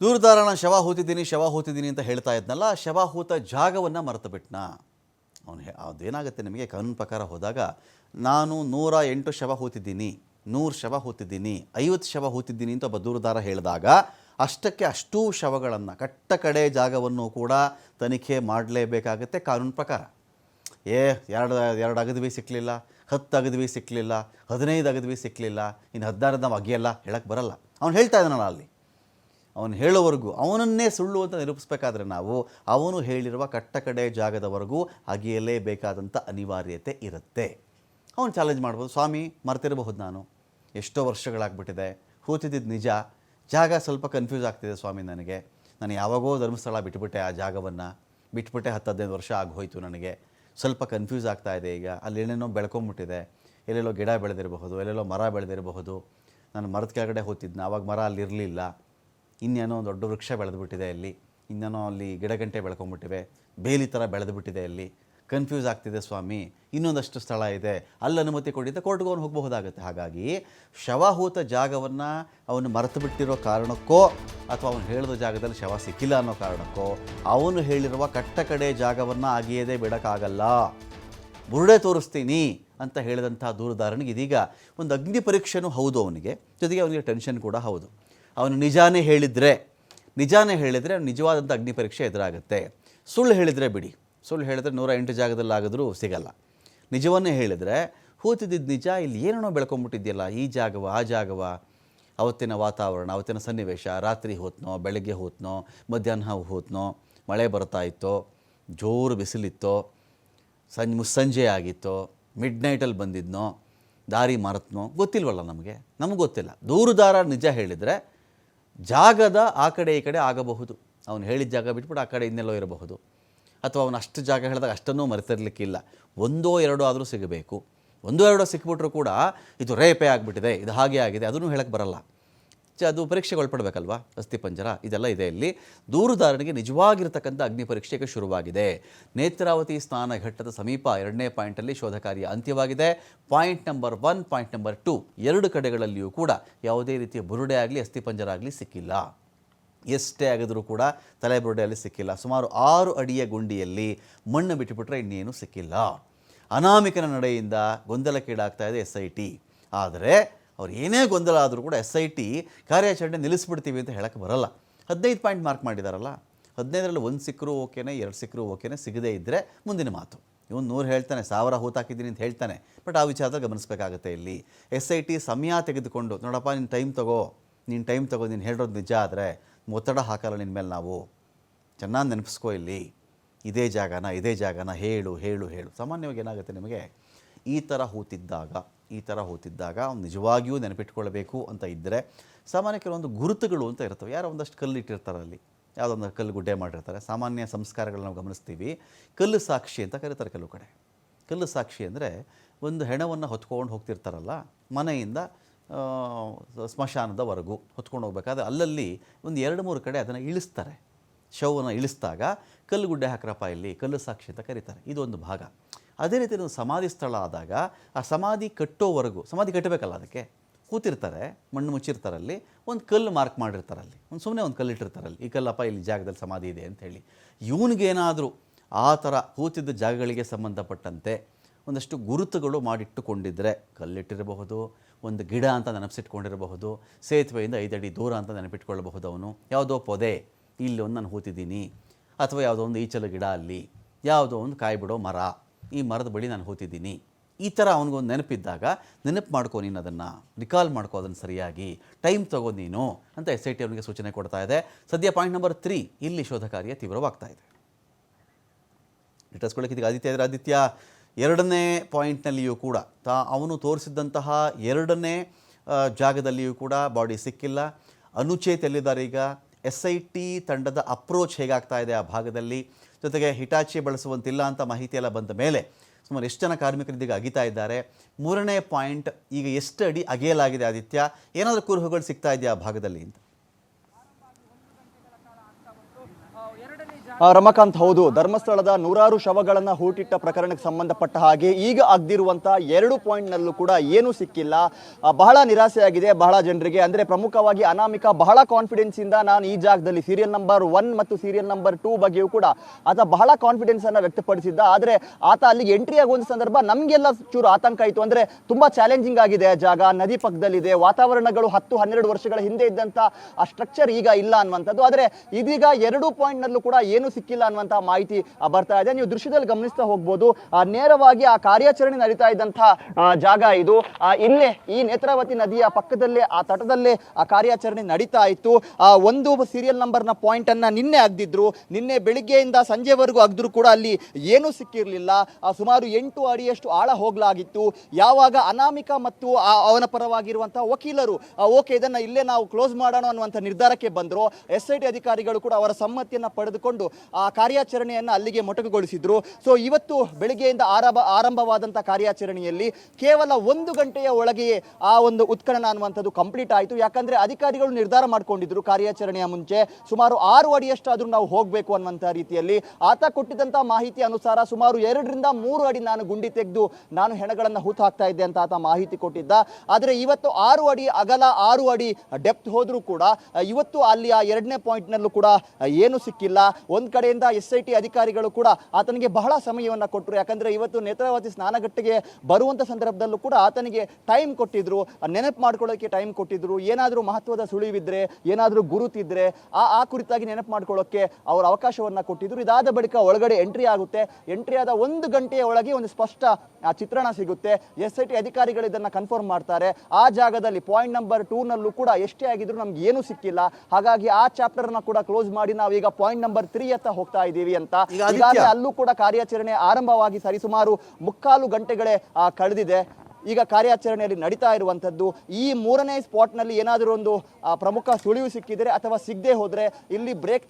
ದೂರದಾರಣ ಶವ ಹೂತಿದ್ದೀನಿ ಶವ ಹೂತಿದ್ದೀನಿ ಅಂತ ಹೇಳ್ತಾ ಇದ್ನಲ್ಲ, ಶವ ಹೂತ ಜಾಗವನ್ನು ಮರೆತು ಬಿಟ್ನಾ ಅವನು ಅದೇನಾಗುತ್ತೆ ನಿಮಗೆ? ಕಾನೂನು ಪ್ರಕಾರ ಹೋದಾಗ, ನಾನು ನೂರ ಎಂಟು ಶವ ಹೂತಿದ್ದೀನಿ, ನೂರು ಶವ ಹೂತಿದ್ದೀನಿ, ಐವತ್ತು ಶವ ಹೂತಿದ್ದೀನಿ ಅಂತ ಒಬ್ಬ ದೂರದಾರ ಹೇಳಿದಾಗ, ಅಷ್ಟಕ್ಕೆ ಅಷ್ಟೂ ಶವಗಳನ್ನು, ಕಟ್ಟ ಕಡೆ ಜಾಗವನ್ನು ಕೂಡ ತನಿಖೆ ಮಾಡಲೇಬೇಕಾಗುತ್ತೆ ಕಾನೂನು ಪ್ರಕಾರ. ಏ, ಎರಡು ಎರಡು ಅಗದ್ವಿ ಸಿಕ್ಕಲಿಲ್ಲ ಹತ್ತು ಅಗದ್ವಿ ಸಿಕ್ಕಲಿಲ್ಲ ಹದಿನೈದು ಅಗದ್ವಿ ಸಿಕ್ಕಲಿಲ್ಲ ಇನ್ನು ಹದಿನಾರು ನಾವು ಅಗಿಯಲ್ಲ ಹೇಳಕ್ಕೆ ಬರಲ್ಲ. ಅವ್ನು ಹೇಳ್ತಾ ಇದ್ದಾನಲ್ಲ ಅಲ್ಲಿ. ಅವನು ಹೇಳೋವರೆಗೂ ಅವನನ್ನೇ ಸುಳ್ಳು ಅಂತ ನಿರೂಪಿಸಬೇಕಾದ್ರೆ ನಾವು, ಅವನು ಹೇಳಿರುವ ಕಟ್ಟಕಡೆ ಜಾಗದವರೆಗೂ ಅಗಿಯಲೇಬೇಕಾದಂಥ ಅನಿವಾರ್ಯತೆ ಇರುತ್ತೆ. ಅವನು ಚಾಲೆಂಜ್ ಮಾಡ್ಬೋದು, ಸ್ವಾಮಿ, ಮರ್ತಿರಬಹುದು ನಾನು. ಎಷ್ಟೋ ವರ್ಷಗಳಾಗ್ಬಿಟ್ಟಿದೆ. ಕೂತಿದ್ದು ನಿಜ. ಜಾಗ ಸ್ವಲ್ಪ ಕನ್ಫ್ಯೂಸ್ ಆಗ್ತಿದೆ ಸ್ವಾಮಿ ನನಗೆ. ನಾನು ಯಾವಾಗೋ ಧರ್ಮಸ್ಥಳ ಬಿಟ್ಬಿಟ್ಟೆ ಆ ಜಾಗವನ್ನು. ಬಿಟ್ಬಿಟ್ಟೆ ಹತ್ತು ಹದಿನೈದು ವರ್ಷ ಆಗೋಯ್ತು ನನಗೆ. ಸ್ವಲ್ಪ ಕನ್ಫ್ಯೂಸ್ ಆಗ್ತಾ ಇದೆ ಈಗ. ಅಲ್ಲಿ ಏನೇನೋ ಬೆಳ್ಕೊಂಬಿಟ್ಟಿದೆ. ಎಲ್ಲೆಲ್ಲೋ ಗಿಡ ಬೆಳೆದಿರಬಹುದು, ಎಲ್ಲೆಲ್ಲೋ ಮರ ಬೆಳೆದಿರಬಹುದು. ನಾನು ಮರದ ಕೆಳಗಡೆ ಹೋಗ್ತಿದ್ನ ಆವಾಗ ಮರ ಅಲ್ಲಿ ಇರಲಿಲ್ಲ ಇನ್ನೇನೋ ದೊಡ್ಡ ವೃಕ್ಷ ಬೆಳೆದುಬಿಟ್ಟಿದೆ ಅಲ್ಲಿ ಇನ್ನೇನೋ ಅಲ್ಲಿ ಗಿಡಗಂಟೆ ಬೆಳ್ಕೊಂಬಿಟ್ಟಿವೆ. ಬೇಲಿ ಥರ ಬೆಳೆದುಬಿಟ್ಟಿದೆ ಅಲ್ಲಿ ಕನ್ಫ್ಯೂಸ್ ಆಗ್ತಿದೆ ಸ್ವಾಮಿ. ಇನ್ನೊಂದಷ್ಟು ಸ್ಥಳ ಇದೆ. ಅಲ್ಲಿ ಅನುಮತಿ ಕೊಡಿದ್ದ ಕೋರ್ಟ್ಗೆ ಅವನು ಹೋಗಬಹುದಾಗುತ್ತೆ. ಹಾಗಾಗಿ ಶವಹೂತ ಜಾಗವನ್ನು ಅವನು ಮರೆತು ಬಿಟ್ಟಿರೋ ಕಾರಣಕ್ಕೋ ಅಥವಾ ಅವನು ಹೇಳಿದ ಜಾಗದಲ್ಲಿ ಶವ ಸಿಕ್ಕಿಲ್ಲ ಅನ್ನೋ ಕಾರಣಕ್ಕೋ ಅವನು ಹೇಳಿರುವ ಕಟ್ಟ ಕಡೆ ಜಾಗವನ್ನು ಆಗಿಯದೇ ಬಿಡೋಕ್ಕಾಗಲ್ಲ. ಬುರುಡೆ ತೋರಿಸ್ತೀನಿ ಅಂತ ಹೇಳಿದಂಥ ದೂರದಾರನಿಗೆ ಇದೀಗ ಒಂದು ಅಗ್ನಿ ಪರೀಕ್ಷೆನೂ ಹೌದು ಅವನಿಗೆ. ಜೊತೆಗೆ ಅವನಿಗೆ ಟೆನ್ಷನ್ ಕೂಡ ಹೌದು. ಅವನು ನಿಜಾನೇ ಹೇಳಿದರೆ ನಿಜಾನೇ ಹೇಳಿದರೆ ನಿಜವಾದಂಥ ಅಗ್ನಿ ಪರೀಕ್ಷೆ ಎದುರಾಗುತ್ತೆ. ಸುಳ್ಳು ಹೇಳಿದರೆ ಬಿಡಿ. ಸುಳ್ಳು ಹೇಳಿದರೆ ನೂರ ಎಂಟು ಜಾಗದಲ್ಲಿ ಸಿಗಲ್ಲ. ನಿಜವನ್ನೇ ಹೇಳಿದರೆ ಹೂತಿದ್ದಿದ್ದು ನಿಜ, ಇಲ್ಲಿ ಏನೇನೋ ಬೆಳ್ಕೊಂಬಿಟ್ಟಿದ್ಯಲ್ಲ, ಈ ಜಾಗವ, ಆ ಜಾಗವ, ಅವತ್ತಿನ ವಾತಾವರಣ, ಅವತ್ತಿನ ಸನ್ನಿವೇಶ, ರಾತ್ರಿ ಹೋತ್ನೋ, ಬೆಳಗ್ಗೆ ಹೋತ್ನೋ, ಮಧ್ಯಾಹ್ನ ಹೋತ್ನೋ, ಮಳೆ ಬರ್ತಾ ಇತ್ತೋ, ಜೋರು ಬಿಸಿಲಿತ್ತೋ ಸಂಜೆ ಮುಸ್ಸಂಜೆ ಆಗಿತ್ತೋ ಮಿಡ್ ನೈಟಲ್ಲಿ ಬಂದಿದ್ನೋ, ದಾರಿ ಮರೆತ್ನೋ, ಗೊತ್ತಿಲ್ವಲ್ಲ ನಮಗೆ? ನಮಗೆ ಗೊತ್ತಿಲ್ಲ. ದೂರುದಾರ ನಿಜ ಹೇಳಿದರೆ ಜಾಗದ ಆ ಕಡೆ ಈ ಕಡೆ ಆಗಬಹುದು. ಅವನು ಹೇಳಿದ ಜಾಗ ಬಿಟ್ಬಿಟ್ಟು ಆ ಕಡೆ ಇನ್ನೆಲ್ಲೋ ಇರಬಹುದು. ಅಥವಾ ಅವನು ಅಷ್ಟು ಜಾಗ ಹೇಳಿದಾಗ ಅಷ್ಟನ್ನೂ ಮರೆತಿರ್ಲಿಕ್ಕಿಲ್ಲ. ಒಂದೋ ಎರಡೋ ಆದರೂ ಸಿಗಬೇಕು. ಒಂದೋ ಎರಡೋ ಸಿಕ್ಬಿಟ್ರೂ ಕೂಡ ಇದು ರೇಪೇ ಆಗಿಬಿಟ್ಟಿದೆ. ಇದು ಹಾಗೆ ಆಗಿದೆ. ಅದನ್ನು ಹೇಳಕ್ಕೆ ಬರಲ್ಲ. ಅದು ಪರೀಕ್ಷೆಗೆ ಒಳಪಡಬೇಕಲ್ವಾ ಅಸ್ಥಿಪಂಜರ ಇದೆಲ್ಲ ಇದೆ ಇಲ್ಲಿ. ದೂರುದಾರನಿಗೆ ನಿಜವಾಗಿರ್ತಕ್ಕಂಥ ಅಗ್ನಿ ಪರೀಕ್ಷೆಗೆ ಶುರುವಾಗಿದೆ. ನೇತ್ರಾವತಿ ಸ್ನಾನ ಘಟ್ಟದ ಸಮೀಪ ಎರಡನೇ ಪಾಯಿಂಟಲ್ಲಿ ಶೋಧ ಕಾರ್ಯ ಅಂತ್ಯವಾಗಿದೆ. Point number one, point number two, ಎರಡು ಕಡೆಗಳಲ್ಲಿಯೂ ಕೂಡ ಯಾವುದೇ ರೀತಿಯ ಬುರುಡೆ ಆಗಲಿ ಅಸ್ಥಿಪಂಜರ ಆಗಲಿ ಸಿಕ್ಕಿಲ್ಲ. ಎಷ್ಟೇ ಆಗಿದ್ರೂ ಕೂಡ ತಲೆ ಬುರುಡೆಯಲ್ಲಿ ಸಿಕ್ಕಿಲ್ಲ. ಸುಮಾರು ಆರು ಅಡಿಯ ಗುಂಡಿಯಲ್ಲಿ ಮಣ್ಣು ಬಿಟ್ಟುಬಿಟ್ರೆ ಇನ್ನೇನು ಸಿಕ್ಕಿಲ್ಲ. ಅನಾಮಿಕನ ನಡೆಯಿಂದ ಗೊಂದಲಕ್ಕೀಡಾಗ್ತಾ ಇದೆ ಎಸ್ ಐ ಟಿ. ಆದರೆ ಅವ್ರು ಏನೇ ಗೊಂದಲ ಆದರೂ ಕೂಡ ಎಸ್ ಐ ಟಿ ಕಾರ್ಯಾಚರಣೆ ನಿಲ್ಲಿಸ್ಬಿಡ್ತೀವಿ ಅಂತ ಹೇಳಕ್ಕೆ ಬರಲ್ಲ. ಹದಿನೈದು ಪಾಯಿಂಟ್ ಮಾರ್ಕ್ ಮಾಡಿದಾರಲ್ಲ, ಹದಿನೈದರಲ್ಲಿ ಒಂದು ಸಿಕ್ಕರೂ ಓಕೆನೇ, ಎರಡು ಸಿಕ್ಕರೂ ಓಕೆನೇ ಸಿಗದೇ ಇದ್ದರೆ ಮುಂದಿನ ಮಾತು. ಇವನು ನೂರು ಹೇಳ್ತಾನೆ, ಸಾವಿರ ಹೂತಾಕಿದ್ದೀನಿ ಅಂತ ಹೇಳ್ತಾನೆ, ಬಟ್ ಆ ವಿಚಾರ ಗಮನಿಸಬೇಕಾಗುತ್ತೆ ಇಲ್ಲಿ. ಎಸ್ ಐ ಟಿ ಸಮಯ ತೆಗೆದುಕೊಂಡು, ನೋಡಪ್ಪ, ನೀನು ಟೈಮ್ ತಗೋ, ನೀನು ಟೈಮ್ ತಗೋ, ನೀನು ಹೇಳಿರೋದು ನಿಜ ಆದರೆ ಒತ್ತಡ ಹಾಕಲ್ಲ ನಿನ್ನ ಮೇಲೆ ನಾವು. ಚೆನ್ನಾಗಿ ನೆನಪಿಸ್ಕೋ ಇಲ್ಲಿ. ಇದೇ ಜಾಗನ ಇದೇ ಜಾಗನ, ಹೇಳು ಹೇಳು ಹೇಳು. ಸಾಮಾನ್ಯವಾಗಿ ಏನಾಗುತ್ತೆ ನಿಮಗೆ? ಈ ಥರ ಹೂತಿದ್ದಾಗ ಈ ಥರ ಹೋತಿದ್ದಾಗ ಅವ್ನು ನಿಜವಾಗಿಯೂ ನೆನಪಿಟ್ಕೊಳ್ಬೇಕು ಅಂತ ಇದ್ದರೆ ಸಾಮಾನ್ಯ ಕೆಲವೊಂದು ಗುರುತುಗಳು ಅಂತ ಇರ್ತವೆ. ಯಾರೋ ಒಂದಷ್ಟು ಕಲ್ಲು ಇಟ್ಟಿರ್ತಾರೆ ಅಲ್ಲಿ. ಯಾವುದೊಂದು ಕಲ್ಲು ಗುಡ್ಡೆ ಮಾಡಿರ್ತಾರೆ. ಸಾಮಾನ್ಯ ಸಂಸ್ಕಾರಗಳನ್ನ ನಾವು ಗಮನಿಸ್ತೀವಿ. ಕಲ್ಲು ಸಾಕ್ಷಿ ಅಂತ ಕರೀತಾರೆ ಕೆಲವು ಕಡೆ. ಕಲ್ಲು ಸಾಕ್ಷಿ ಅಂದರೆ ಒಂದು ಹೆಣವನ್ನು ಹೊತ್ಕೊಂಡು ಹೋಗ್ತಿರ್ತಾರಲ್ಲ, ಮನೆಯಿಂದ ಸ್ಮಶಾನದವರೆಗೂ ಹೊತ್ಕೊಂಡು ಹೋಗ್ಬೇಕಾದ್ರೆ ಅಲ್ಲಲ್ಲಿ ಒಂದು ಎರಡು ಮೂರು ಕಡೆ ಅದನ್ನು ಇಳಿಸ್ತಾರೆ. ಶವವನ್ನು ಇಳಿಸಿದಾಗ ಕಲ್ಲುಗುಡ್ಡೆ ಹಾಕ್ರಪ್ಪ ಇಲ್ಲಿ, ಕಲ್ಲು ಸಾಕ್ಷಿ ಅಂತ ಕರೀತಾರೆ. ಇದು ಒಂದು ಭಾಗ. ಅದೇ ರೀತಿ ಒಂದು ಸಮಾಧಿ ಸ್ಥಳ ಆದಾಗ ಆ ಸಮಾಧಿ ಕಟ್ಟೋವರೆಗೂ, ಸಮಾಧಿ ಕಟ್ಟಬೇಕಲ್ಲ ಅದಕ್ಕೆ? ಕೂತಿರ್ತಾರೆ, ಮಣ್ಣು ಮುಚ್ಚಿರ್ತಾರಲ್ಲಿ ಒಂದು ಕಲ್ಲು ಮಾರ್ಕ್ ಮಾಡಿರ್ತಾರಲ್ಲಿ ಒಂದು ಸುಮ್ಮನೆ ಒಂದು ಕಲ್ಲು ಇಟ್ಟಿರ್ತಾರಲ್ಲಿ ಈ ಕಲ್ಲಪ್ಪ ಇಲ್ಲಿ ಜಾಗದಲ್ಲಿ ಸಮಾಧಿ ಇದೆ ಅಂಥೇಳಿ ಇವನಿಗೇನಾದರೂ ಆ ಥರ ಕೂತಿದ್ದ ಜಾಗಗಳಿಗೆ ಸಂಬಂಧಪಟ್ಟಂತೆ ಒಂದಷ್ಟು ಗುರುತುಗಳು ಮಾಡಿಟ್ಟುಕೊಂಡಿದ್ದರೆ ಕಲ್ಲಿಟ್ಟಿರಬಹುದು, ಒಂದು ಗಿಡ ಅಂತ ನೆನಪಿಸಿಟ್ಕೊಂಡಿರಬಹುದು, ಸೇತುವೆಯಿಂದ ಐದಡಿ ದೂರ ಅಂತ ನೆನಪಿಟ್ಕೊಳ್ಳಬಹುದು ಅವನು. ಯಾವುದೋ ಪೊದೆ, ಇಲ್ಲಿ ಒಂದು ನಾನು ಹೂತಿದ್ದೀನಿ ಅಥವಾ ಯಾವುದೋ ಒಂದು ಈಚಲು ಗಿಡ ಅಲ್ಲಿ, ಯಾವುದೋ ಒಂದು ಕಾಯಿ ಬಿಡೋ ಮರ. ಈ ಮರದ ಬಳಿ ನಾನು ಹೋತಿದ್ದೀನಿ. ಈ ಥರ ಅವನಿಗೊಂದು ನೆನಪಿದ್ದಾಗ, ನೆನಪು ಮಾಡ್ಕೊ ನೀನು ಅದನ್ನು ರಿಕಾಲ್ ಮಾಡ್ಕೋ ಅದನ್ನು ಸರಿಯಾಗಿ ಟೈಮ್ ತಗೋ ನೀನು ಅಂತ ಎಸ್ ಐ ಟಿ ಅವನಿಗೆ ಸೂಚನೆ ಕೊಡ್ತಾ ಇದೆ. ಸದ್ಯ ಪಾಯಿಂಟ್ ನಂಬರ್ ತ್ರೀ ಇಲ್ಲಿ ಶೋಧ ಕಾರ್ಯ ತೀವ್ರವಾಗ್ತಾ ಇದೆ. ಡಿಟೇಲ್ಸ್ಕೊಳ್ಳೋಕೆ ಇದೀಗ ಆದಿತ್ಯ ಇದ್ರೆ ಆದಿತ್ಯ. ಎರಡನೇ ಪಾಯಿಂಟ್ನಲ್ಲಿಯೂ ಕೂಡ, ತಾ ಅವನು ತೋರಿಸಿದ್ದಂತಹ ಎರಡನೇ ಜಾಗದಲ್ಲಿಯೂ ಕೂಡ ಬಾಡಿ ಸಿಕ್ಕಿಲ್ಲ. ಅನುಚೇತ್ ಎಲ್ಲಿದ್ದಾರೆ ಈಗ? ಎಸ್ ಐ ಟಿ ತಂಡದ ಅಪ್ರೋಚ್ ಹೇಗಾಗ್ತಾ ಇದೆ ಆ ಭಾಗದಲ್ಲಿ? ಜೊತೆಗೆ ಹಿಟಾಚಿ ಬಳಸುವಂತಿಲ್ಲ ಅಂತ ಮಾಹಿತಿ ಎಲ್ಲ ಬಂದ ಮೇಲೆ ಸುಮಾರು ಎಷ್ಟು ಜನ ಕಾರ್ಮಿಕರು ಇದೀಗ ಅಗಿತಾ ಇದ್ದಾರೆ. ಮೂರನೇ ಪಾಯಿಂಟ್, ಈಗ ಎಷ್ಟು ಅಡಿ ಅಗೆಯಲಾಗಿದೆ ಆದಿತ್ಯ? ಏನಾದರೂ ಕುರುಹುಗಳು ಸಿಗ್ತಾ ಇದೆಯಾ ಆ ಭಾಗದಲ್ಲಿ ಅಂತ ಎರಡನೇ ಆ, ರಮಾಕಾಂತ್ ಹೌದು. ಧರ್ಮಸ್ಥಳದ ನೂರಾರು ಶವಗಳನ್ನು ಹೂಟಿಟ್ಟ ಪ್ರಕರಣಕ್ಕೆ ಸಂಬಂಧಪಟ್ಟ ಹಾಗೆ ಈಗ ಆಗದಿರುವಂತ ಎರಡು ಪಾಯಿಂಟ್ನಲ್ಲೂ ಕೂಡ ಏನೂ ಸಿಕ್ಕಿಲ್ಲ. ಬಹಳ ನಿರಾಸೆಯಾಗಿದೆ ಬಹಳ ಜನರಿಗೆ. ಅಂದರೆ ಪ್ರಮುಖವಾಗಿ ಅನಾಮಿಕ ಬಹಳ ಕಾನ್ಫಿಡೆನ್ಸಿಂದ ನಾನು ಈ ಜಾಗದಲ್ಲಿ ಸೀರಿಯಲ್ ನಂಬರ್ ಒನ್ ಮತ್ತು ಸೀರಿಯಲ್ ನಂಬರ್ ಟೂ ಬಗ್ಗೆಯೂ ಕೂಡ ಆತ ಬಹಳ ಕಾನ್ಫಿಡೆನ್ಸನ್ನು ವ್ಯಕ್ತಪಡಿಸಿದ್ದ. ಆದರೆ ಆತ ಅಲ್ಲಿಗೆ ಎಂಟ್ರಿ ಆಗುವಂಥ ಸಂದರ್ಭ ನಮಗೆಲ್ಲ ಚೂರು ಆತಂಕ ಆಯಿತು. ಅಂದರೆ ತುಂಬ ಚಾಲೆಂಜಿಂಗ್ ಆಗಿದೆ ಆ ಜಾಗ. ನದಿ ಪಕ್ಕದಲ್ಲಿದೆ. ವಾತಾವರಣಗಳು ಹತ್ತು ಹನ್ನೆರಡು ವರ್ಷಗಳ ಹಿಂದೆ ಇದ್ದಂಥ ಆ ಸ್ಟ್ರಕ್ಚರ್ ಈಗ ಇಲ್ಲ ಅನ್ನುವಂಥದ್ದು. ಆದರೆ ಇದೀಗ ಎರಡು ಪಾಯಿಂಟ್ನಲ್ಲೂ ಕೂಡ ಏನು ಸಿಕ್ಕಿಲ್ಲ ಅನ್ನುವಂತಹ ಮಾಹಿತಿ ಬರ್ತಾ ಇದೆ. ನೀವು ದೃಶ್ಯದಲ್ಲಿ ಗಮನಿಸ್ತಾ ಹೋಗ್ಬೋದು ನೇರವಾಗಿ ಆ ಕಾರ್ಯಾಚರಣೆ ನಡೀತಾ ಇದ್ದಂತಹ ಜಾಗ ಇದು. ಇಲ್ಲೇ ಈ ನೇತ್ರಾವತಿ ನದಿಯ ಪಕ್ಕದಲ್ಲೇ, ಆ ತಟದಲ್ಲೇ, ಆ, ಕಾರ್ಯಾಚರಣೆ ನಡೀತಾ ಇತ್ತು. ಆ, ಒಂದು ಸೀರಿಯಲ್ ನಂಬರ್ನ ಪಾಯಿಂಟ್ ಅನ್ನ ನಿನ್ನೆ ಅಗ್ದಿದ್ರು ನಿನ್ನೆ ಬೆಳಿಗ್ಗೆಯಿಂದ ಸಂಜೆವರೆಗೂ ಅಗ್ದ್ರು ಕೂಡ ಅಲ್ಲಿ ಏನೂ ಸಿಕ್ಕಿರಲಿಲ್ಲ. ಸುಮಾರು ಎಂಟು ಅಡಿಯಷ್ಟು ಆಳ ಹೋಗ್ಲಾಗಿತ್ತು. ಯಾವಾಗ ಅನಾಮಿಕ ಮತ್ತು ಅವನ ಪರವಾಗಿರುವಂತಹ ವಕೀಲರು ಓಕೆ, ಇದನ್ನ ಇಲ್ಲೇ ನಾವು ಕ್ಲೋಸ್ ಮಾಡೋಣ ಅನ್ನುವಂಥ ನಿರ್ಧಾರಕ್ಕೆ ಬಂದ್ರು. ಎಸ್ ಐ ಟಿ ಅಧಿಕಾರಿಗಳು ಕೂಡ ಅವರ ಸಮ್ಮತಿಯನ್ನ ಪಡೆದುಕೊಂಡು ಆ ಕಾರ್ಯಾಚರಣೆಯನ್ನು ಅಲ್ಲಿಗೆ ಮೊಟಕುಗೊಳಿಸಿದ್ರು. ಸೊ ಇವತ್ತು ಬೆಳಿಗ್ಗೆಯಿಂದ ಆರಂಭ ಆರಂಭವಾದಂಥ ಕಾರ್ಯಾಚರಣೆಯಲ್ಲಿ ಕೇವಲ ಒಂದು ಗಂಟೆಯ ಒಳಗೆಯೇ ಆ ಒಂದು ಉತ್ಖನನ ಅನ್ನುವಂಥದ್ದು ಕಂಪ್ಲೀಟ್ ಆಯಿತು. ಯಾಕಂದ್ರೆ ಅಧಿಕಾರಿಗಳು ನಿರ್ಧಾರ ಮಾಡ್ಕೊಂಡಿದ್ರು ಕಾರ್ಯಾಚರಣೆಯ ಮುಂಚೆ. ಸುಮಾರು ಆರು ಅಡಿಯಷ್ಟಾದರೂ ನಾವು ಹೋಗಬೇಕು ಅನ್ನುವಂಥ ರೀತಿಯಲ್ಲಿ. ಆತ ಕೊಟ್ಟಿದ್ದಂಥ ಮಾಹಿತಿ ಅನುಸಾರ ಸುಮಾರು ಎರಡರಿಂದ ಮೂರು ಅಡಿ ನಾನು ಗುಂಡಿ ತೆಗೆದು ನಾನು ಹೆಣಗಳನ್ನು ಹೂತು ಹಾಕ್ತಾ ಇದ್ದೆ ಅಂತ ಆತ ಮಾಹಿತಿ ಕೊಟ್ಟಿದ್ದ. ಆದರೆ ಇವತ್ತು ಆರು ಅಡಿ ಅಗಲ, ಆರು ಅಡಿ ಡೆಪ್ತ್ ಹೋದರೂ ಕೂಡ, ಇವತ್ತು ಅಲ್ಲಿ ಆ ಎರಡನೇ ಪಾಯಿಂಟ್ನಲ್ಲೂ ಕೂಡ ಏನು ಸಿಕ್ಕಿಲ್ಲ. ಒಂದು ಕಡೆಯಿಂದ ಎಸ್ ಐ ಟಿ ಅಧಿಕಾರಿಗಳು ಕೂಡ ಆತನಿಗೆ ಬಹಳ ಸಮಯವನ್ನು ಕೊಟ್ಟರು. ಯಾಕಂದ್ರೆ ಇವತ್ತು ನೇತ್ರಾವತಿ ಸ್ನಾನಘಟ್ಟೆಗೆ ಬರುವಂಥ ಸಂದರ್ಭದಲ್ಲೂ ಕೂಡ ಆತನಿಗೆ ಟೈಮ್ ಕೊಟ್ಟಿದ್ರು. ನೆನಪು ಮಾಡ್ಕೊಳ್ಳೋಕೆ ಟೈಮ್ ಕೊಟ್ಟಿದ್ರು. ಏನಾದರೂ ಮಹತ್ವದ ಸುಳಿವಿದ್ರೆ, ಏನಾದರೂ ಗುರುತಿದ್ರೆ ಆ ಆ ಕುರಿತಾಗಿ ನೆನಪು ಮಾಡ್ಕೊಳ್ಳೋಕೆ ಅವರು ಅವಕಾಶವನ್ನ ಕೊಟ್ಟಿದ್ರು. ಇದಾದ ಬಳಿಕ ಒಳಗಡೆ ಎಂಟ್ರಿ ಆಗುತ್ತೆ. ಎಂಟ್ರಿ ಆದ ಒಂದು ಗಂಟೆಯ ಒಳಗೆ ಒಂದು ಸ್ಪಷ್ಟ ಚಿತ್ರಣ ಸಿಗುತ್ತೆ. ಎಸ್ ಐ ಟಿ ಅಧಿಕಾರಿಗಳು ಇದನ್ನ ಕನ್ಫರ್ಮ್ ಮಾಡ್ತಾರೆ. ಆ ಜಾಗದಲ್ಲಿ ಪಾಯಿಂಟ್ ನಂಬರ್ ಟೂನಲ್ಲೂ ಕೂಡ ಎಷ್ಟೇ ಆಗಿದ್ರು ನಮ್ಗೆ ಏನೂ ಸಿಕ್ಕಿಲ್ಲ. ಹಾಗಾಗಿ ಆ ಚಾಪ್ಟರ್ನ ಕೂಡ ಕ್ಲೋಸ್ ಮಾಡಿ ನಾವೀಗ ಪಾಯಿಂಟ್ ನಂಬರ್ ತ್ರೀ ಹತ್ತ ಹೋಗ್ತಾ ಇದ್ದೀವಿ ಅಂತ. ಈಗಾಗಲೇ ಅಲ್ಲೂ ಕೂಡ ಕಾರ್ಯಾಚರಣೆ ಆರಂಭವಾಗಿ ಸರಿಸುಮಾರು ಮುಕ್ಕಾಲು ಗಂಟೆಗಳೇ ಕಳೆದಿದೆ. ಈಗ ಕಾರ್ಯಾಚರಣೆಯಲ್ಲಿ ನಡೀತಾ ಇರುವಂಥದ್ದು ಈ ಮೂರನೇ ಸ್ಪಾಟ್ನಲ್ಲಿ ಏನಾದರೂ ಒಂದು ಪ್ರಮುಖ ಸುಳಿವು ಸಿಕ್ಕಿದರೆ ಅಥವಾ ಸಿಗದೆ ಹೋದರೆ ಇಲ್ಲಿ ಬ್ರೇಕ್